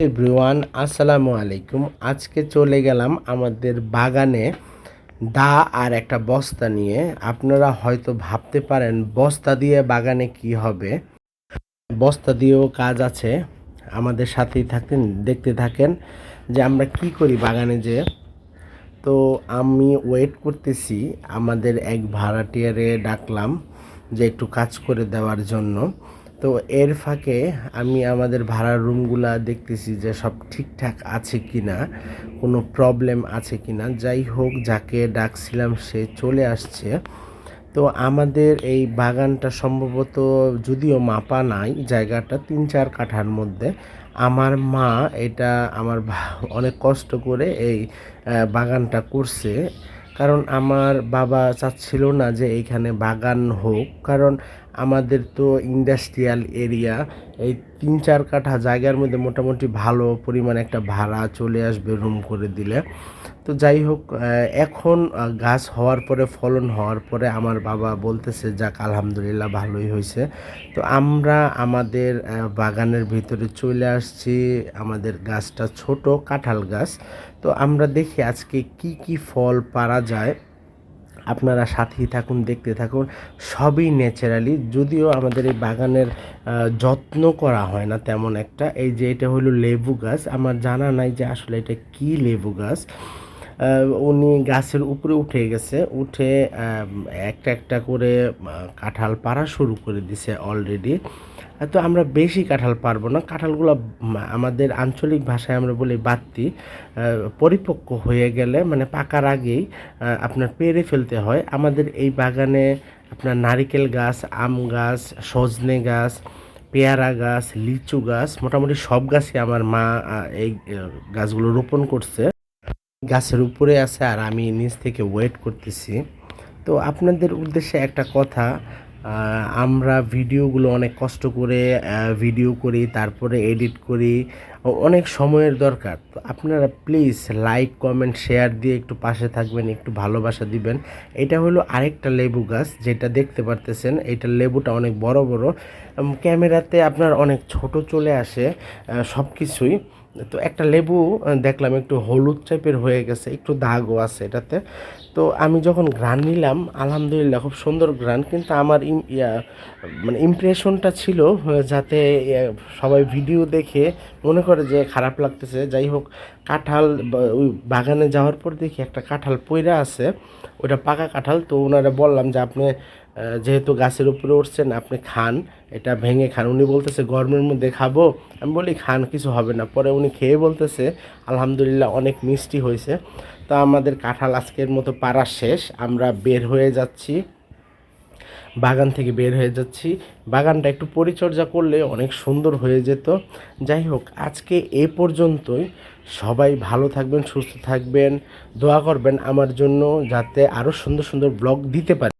Everyone, আসসালামু আলাইকুম। আজকে চলে গেলাম আমাদের বাগানে দা আর একটা বস্তা নিয়ে। আপনারা হয়তো ভাবতে পারেন, বস্তা দিয়ে বাগানে কি হবে? বস্তা দিয়েও কাজ আছে। আমাদের সাথেই থাকেন, দেখতে থাকেন যে আমরা কি করি বাগানে যে। তো আমি ওয়েট করতেছি, আমাদের এক ভাড়াটিয়ারে ডাকলাম যে একটু কাজ করে দেওয়ার জন্য। তো এর ফাঁকে আমি আমাদের ভাড়ার রুমগুলা দেখতেছি যে সব ঠিকঠাক আছে কি না কোনো প্রবলেম আছে কি না যাই হোক, যাকে ডাকছিলাম সে চলে আসছে। তো আমাদের এই বাগানটা সম্ভবত যদিও মাপা নাই, জায়গাটা তিন চার কাঠার মধ্যে। আমার মা এটা আমার অনেক কষ্ট করে এই বাগানটা করছে। কারণ আমার বাবা চাচ্ছিল না যে এইখানে বাগান হোক, কারণ আমাদের তো ইন্ডাস্ট্রিয়াল এরিয়া এই তিন চার কাঠা জায়গার মধ্যে মোটামুটি ভালো পরিমাণে একটা ভাড়া চলে আসবে রুম করে দিলে। তো যাই হোক এখন গাছ হওয়ার পরে, ফলন হওয়ার পরে আমার বাবা বলতেছে, যাক, আলহামদুলিল্লাহ, ভালোই হয়েছে। তো আমরা আমাদের বাগানের ভিতরে চলে আসছি, আমাদের গাছটা ছোট কাঁঠাল গাছ। তো আমরা দেখি আজকে কি কি ফল পারা যায়। আপনারা সাথেই থাকুন, দেখতে থাকুন। সবই ন্যাচারালি, যদিও আমাদের এই বাগানের যত্ন করা হয় না তেমন একটা। এই যে এটা হলো লেবু গাছ, আমার জানা নাই যে আসলে এটা কি লেবু গাছ। উনি গাছের উপরে উঠে গেছে, উঠে একটা একটা করে কাঁঠাল পাড়া শুরু করে দিছে অলরেডি তো আমরা বেশি কাঁঠাল পারব না। কাঁঠালগুলো আমাদের আঞ্চলিক ভাষায় আমরা বলি বাত্তি। পরিপক্ক হয়ে গেলে মানে পাকার আগেই আপনার পেরে ফেলতে হয়। আমাদের এই বাগানে আপনার নারিকেল গাছ, আম গাছ, সজনে গাছ, পেয়ারা গাছ, লিচু গাছ, মোটামুটি সব গাছই আমার মা এই গাছগুলো রোপণ করছে। গাছের উপরে আছে আর আমি নিচ থেকে ওয়েট করতেছি। তো আপনাদের উদ্দেশ্যে একটা কথা আমরা ভিডিওগুলো অনেক কষ্ট করে ভিডিও করি, তারপরে এডিট করি। অনেক সময়ের দরকার। তো আপনারা প্লিজ লাইক কমেন্ট শেয়ার দিয়ে একটু পাশে থাকবেন, একটু ভালোবাসা দিবেন। এটা হলো আরেকটা লেবু গাছ, যেটা দেখতে পারতেছেন। এইটার লেবুটা অনেক বড় বড়। ক্যামেরাতে আপনার অনেক ছোট চলে আসে সব কিছুই তো একটা লেবু দেখলাম একটু হলুদ টাইপের হয়ে গেছে, একটু দাগও আছে এটাতে। তো আমি যখন গ্রান নিলাম, আলহামদুলিল্লাহ খুব সুন্দর গ্রান কিন্তু আমার মানে ইমপ্রেশনটা ছিল যাতে সবাই ভিডিও দেখে মনে করে যে খারাপ লাগতেছে। যাই হোক, কাঁঠাল ওই বাগানে যাওয়ার পর দেখি একটা কাঁঠাল পইরা আছে ওটা পাকা কাঁঠাল। তো ওনারা বললাম যে, আপনি যেহেতু গাছের উপরে উঠছেন, আপনি খান, এটা ভেঙে খান। উনি বলতেছে, গরমের মধ্যে খাব? আমি বলি, খান, কিছু হবে না। পরে উনি খেয়ে বলতেছে, আলহামদুলিল্লাহ, অনেক মিষ্টি হয়েছে। তো আমাদের কাঁঠাল আজকের মতো পাড়া শেষ। আমরা বের হয়ে যাচ্ছি। বাগান থেকে বের হয়ে যাচ্ছি। বাগানটা একটু পরিচর্যা করলে অনেক সুন্দর হয়ে যেত। যাই হোক, আজকে এ পর্যন্তই। সবাই ভালো থাকবেন, সুস্থ থাকবেন। দোয়া করবেন আমার জন্য যাতে আরও সুন্দর সুন্দর ব্লগ দিতে পারি।